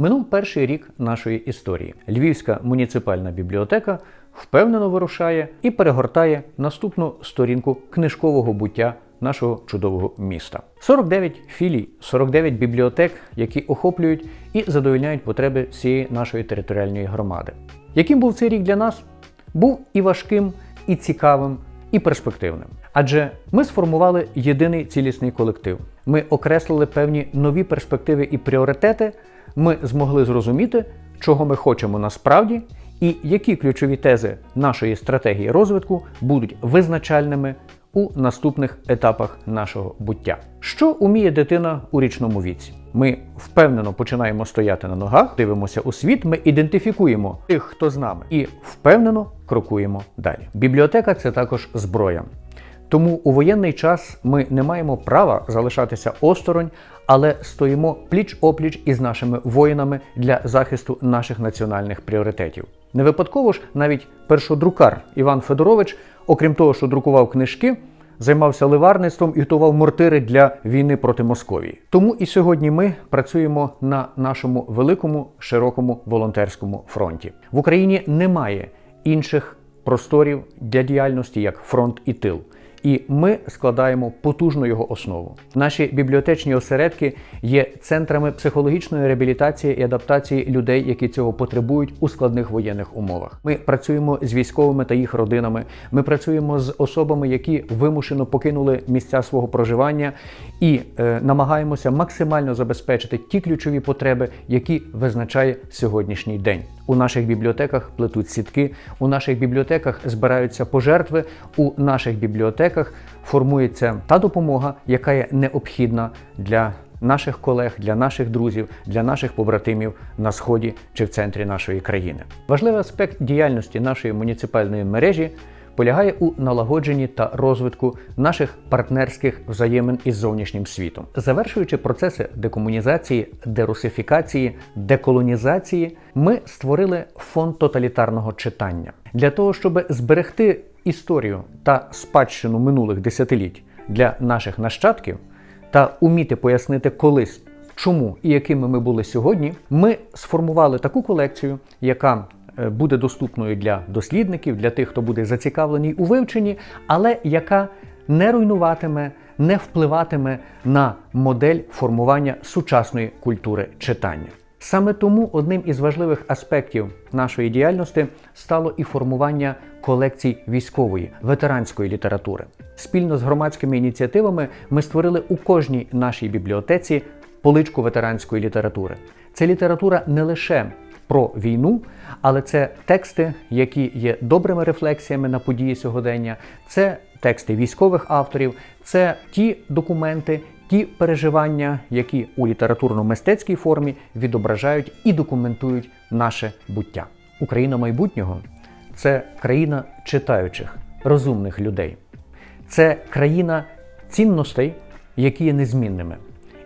Минув перший рік нашої історії. Львівська муніципальна бібліотека впевнено вирушає і перегортає наступну сторінку книжкового буття нашого чудового міста. 49 філій, 49 бібліотек, які охоплюють і задовольняють потреби всієї нашої територіальної громади. Яким був цей рік для нас? Був і важким, і цікавим, і перспективним. Адже ми сформували єдиний цілісний колектив. Ми окреслили певні нові перспективи і пріоритети. Ми змогли зрозуміти, чого ми хочемо насправді, і які ключові тези нашої стратегії розвитку будуть визначальними у наступних етапах нашого буття. Що уміє дитина у річному віці? Ми впевнено починаємо стояти на ногах, дивимося у світ, ми ідентифікуємо тих, хто з нами, і впевнено крокуємо далі. Бібліотека це також зброя. Тому у воєнний час ми не маємо права залишатися осторонь, але стоїмо пліч опліч із нашими воїнами для захисту наших національних пріоритетів. Не випадково ж навіть першодрукар Іван Федорович, окрім того, що друкував книжки, займався ливарництвом і готував мортири для війни проти Московії. Тому і сьогодні ми працюємо на нашому великому широкому волонтерському фронті. В Україні немає інших просторів для діяльності як фронт і тил. І ми складаємо потужну його основу. Наші бібліотечні осередки є центрами психологічної реабілітації і адаптації людей, які цього потребують у складних воєнних умовах. Ми працюємо з військовими та їх родинами. Ми працюємо з особами, які вимушено покинули місця свого проживання, і е, намагаємося максимально забезпечити ті ключові потреби, які визначає сьогоднішній день. У наших бібліотеках плетуть сітки, у наших бібліотеках збираються пожертви, у наших бібліотеках формується та допомога, яка є необхідна для наших колег, для наших друзів, для наших побратимів на сході чи в центрі нашої країни. Важливий аспект діяльності нашої муніципальної мережі полягає у налагодженні та розвитку наших партнерських взаємин із зовнішнім світом, завершуючи процеси декомунізації, дерусифікації, деколонізації, ми створили фонд тоталітарного читання для того, щоб зберегти історію та спадщину минулих десятиліть для наших нащадків та уміти пояснити колись. Чому і якими ми були сьогодні, ми сформували таку колекцію, яка е, буде доступною для дослідників, для тих, хто буде зацікавлений у вивченні, але яка не руйнуватиме, не впливатиме на модель формування сучасної культури читання. Саме тому одним із важливих аспектів нашої діяльності стало і формування колекцій військової ветеранської літератури. Спільно з громадськими ініціативами ми створили у кожній нашій бібліотеці поличку ветеранської літератури. Це література не лише про війну, але це тексти, які є добрими рефлексіями на події сьогодення, це тексти військових авторів, це ті документи, ті переживання, які у літературно-мистецькій формі відображають і документують наше буття. Україна майбутнього це країна читаючих, розумних людей. Це країна цінностей, які є незмінними.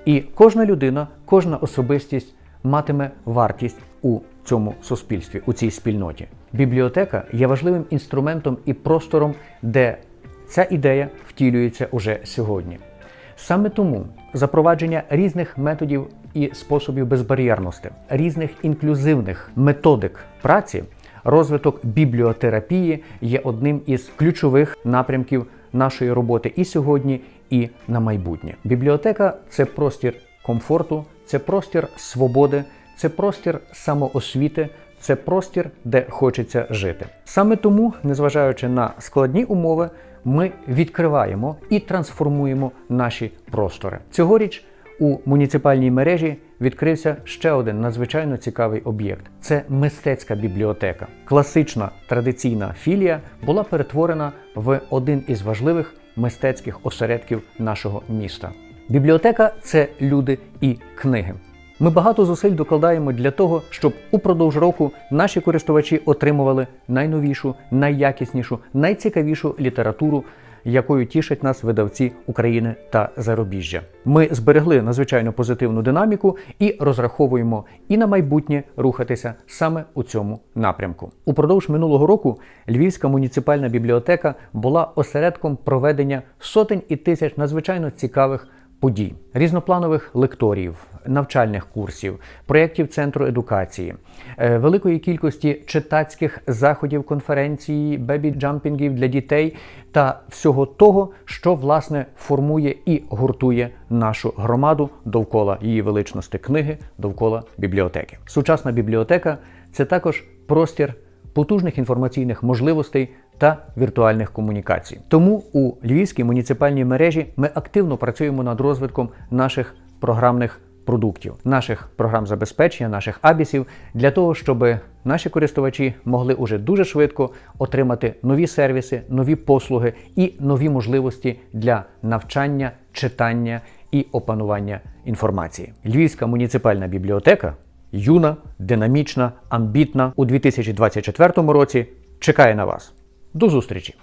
І кожна людина, кожна особистість матиме вартість у цьому суспільстві, у цій спільноті. Бібліотека є важливим інструментом і простором, де ця ідея втілюється уже сьогодні. Саме тому запровадження різних методів і способів безбар'єрності, різних інклюзивних методик праці, розвиток бібліотерапії є одним із ключових напрямків нашої роботи і сьогодні, і на майбутнє. Бібліотека це простір комфорту, це простір свободи, це простір самоосвіти. Це простір, де хочеться жити. Саме тому, незважаючи на складні умови, ми відкриваємо і трансформуємо наші простори. Цьогоріч у муніципальній мережі відкрився ще один надзвичайно цікавий об'єкт: це мистецька бібліотека. Класична традиційна філія була перетворена в один із важливих мистецьких осередків нашого міста. Бібліотека це люди і книги. Ми багато зусиль докладаємо для того, щоб упродовж року наші користувачі отримували найновішу, найякіснішу, найцікавішу літературу, якою тішать нас видавці України та зарубіжжя. Ми зберегли надзвичайно позитивну динаміку і розраховуємо і на майбутнє рухатися саме у цьому напрямку. Упродовж минулого року Львівська муніципальна бібліотека була осередком проведення сотень і тисяч надзвичайно цікавих подій, різнопланових лекторіїв, навчальних курсів, проєктів центру едукації, е, великої кількості читацьких заходів, конференцій, бебі-джампінгів для дітей та всього того, що власне формує і гуртує нашу громаду довкола її величності книги, довкола бібліотеки. Сучасна бібліотека це також простір потужних інформаційних можливостей та віртуальних комунікацій. Тому у Львівській муніципальній мережі ми активно працюємо над розвитком наших програмних продуктів, наших програм забезпечення, наших абісів для того, щоб наші користувачі могли уже дуже швидко отримати нові сервіси, нові послуги і нові можливості для навчання, читання і опанування інформації. Львівська муніципальна бібліотека юна, динамічна, амбітна у 2024 році чекає на вас. До зустрічі!